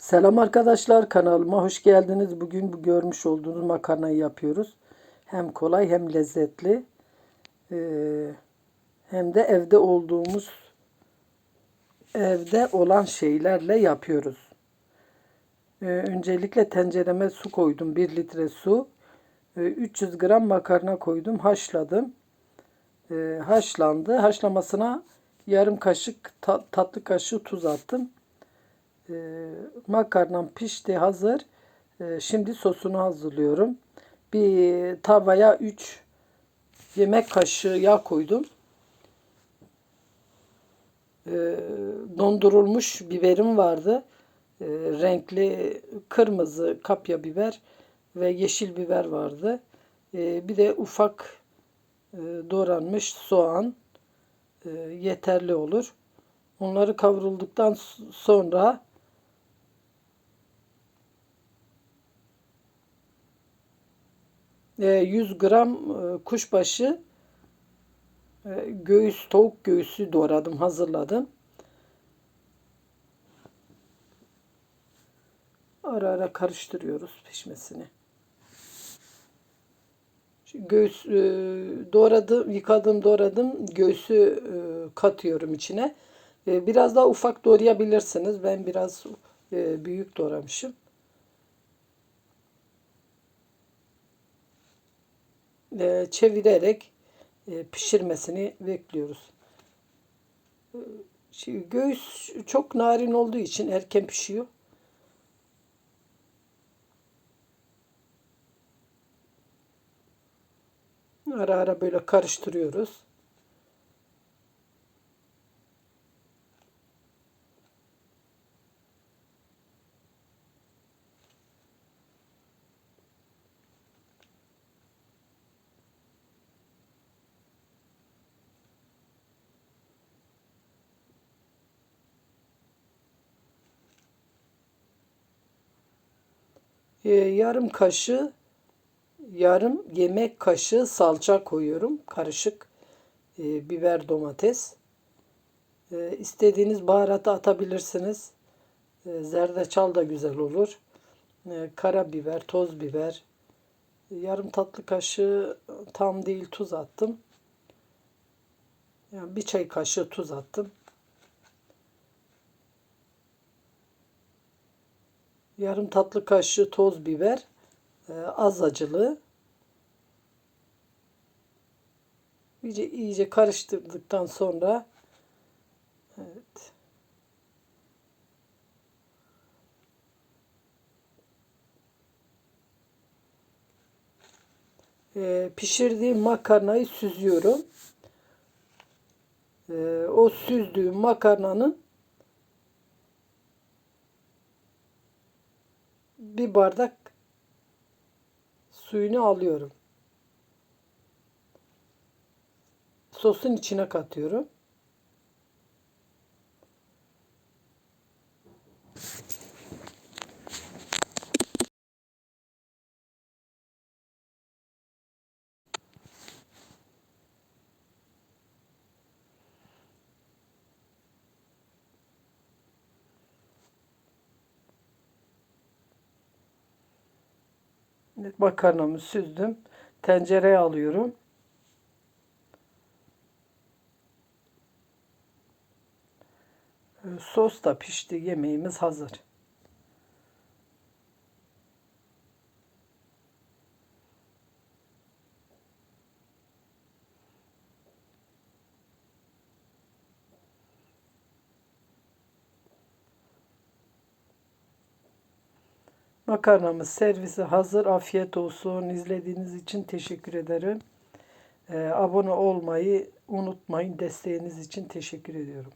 Selam arkadaşlar kanalıma hoş geldiniz. Bugün bu görmüş olduğunuz makarnayı yapıyoruz. Hem kolay hem lezzetli. Ee, hem de evde olduğumuz evde olan şeylerle yapıyoruz. Ee, öncelikle tencereme su koydum. 1 litre su. Ee, 300 gram makarna koydum. Haşladım. Ee, haşlandı. Haşlamasına yarım kaşık ta- tatlı kaşığı tuz attım. Ee, makarnam pişti hazır. Ee, şimdi sosunu hazırlıyorum. Bir tavaya 3 yemek kaşığı yağ koydum. Ee, dondurulmuş biberim vardı. Renkli kırmızı kapya biber ve yeşil biber vardı. Bir de ufak e, doğranmış soğan e, yeterli olur. Onları kavrulduktan sonra 100 gram e, kuşbaşı e, göğüs tavuk göğsü doğradım hazırladım. Ara ara karıştırıyoruz pişmesini. Göğüs e, doğradım, yıkadım, doğradım. Göğsü katıyorum içine. Biraz daha ufak doğrayabilirsiniz. Ben biraz büyük doğramışım. E, çevirerek e, pişirmesini bekliyoruz. E, Şimdi göğüs çok narin olduğu için erken pişiyor. Ara ara böyle karıştırıyoruz. E, yarım kaşığı yarım yemek kaşığı salça koyuyorum. Karışık e, biber domates. E, istediğiniz baharatı atabilirsiniz. E, zerdeçal da güzel olur. E, karabiber, toz biber. Yarım tatlı kaşığı tam değil tuz attım. Yani bir çay kaşığı tuz attım. Yarım tatlı kaşığı toz biber. e, az acılı. İyice, iyice karıştırdıktan sonra evet. E, pişirdiğim makarnayı süzüyorum. E, o süzdüğüm makarnanın bir bardak suyunu alıyorum. Sosun içine katıyorum. Evet, makarnamı süzdüm. Tencereye alıyorum. Ee, Sos da pişti. Yemeğimiz hazır. Makarnamız servise hazır. Afiyet olsun. İzlediğiniz için teşekkür ederim. Ee, abone olmayı unutmayın. Desteğiniz için teşekkür ediyorum.